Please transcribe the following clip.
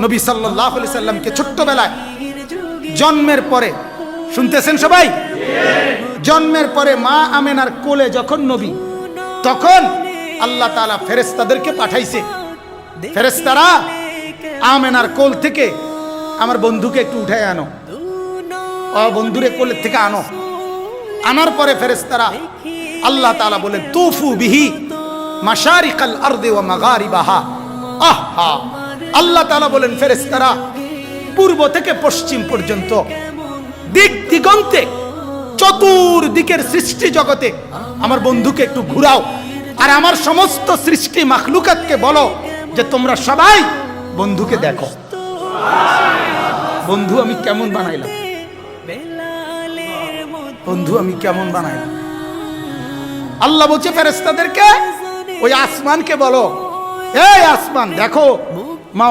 নবী সাল্লাহ সাল্লামকে ছোট্টবেলায় জন্মের পরে, শুনতেছেন সবাই? জন্মের পরে মা আমেনার কোলে যখন নবী, তখন আল্লাহ তালা ফেরেস্তাদেরকে পাঠাইছে। ফেরেস্তারা আমেনার কোল থেকে আমার বন্ধুকে একটু উঠায় আনো। ও বন্ধুরে কোলের থেকে আনো। আনার পরে ফেরেস্তারা আল্লাহ তালা বলে তুফু বিহি মাসারিকাল মাশারিকাল আরদে ওয়া মাগারিবাহা। আহা! আল্লাহ তালা বলেন ফেরেস্তারা পূর্ব থেকে পশ্চিম পর্যন্ত, দিক দিগন্তে, চতুর্দিকের সৃষ্টি জগতে আমার বন্ধুকে একটু ঘুরাও আর আমার সমস্ত সৃষ্টি মাখলুকাতকে বলো যে তোমরা সবাই বন্ধুকে দেখো। বন্ধু আমি কেমন বানাইলাম? বন্ধু আমি কেমন বানাইলাম? আল্লাহ বলছে ফেরেস্তাদেরকে ওই আসমানকে বলো। এই আসমান, দেখো মা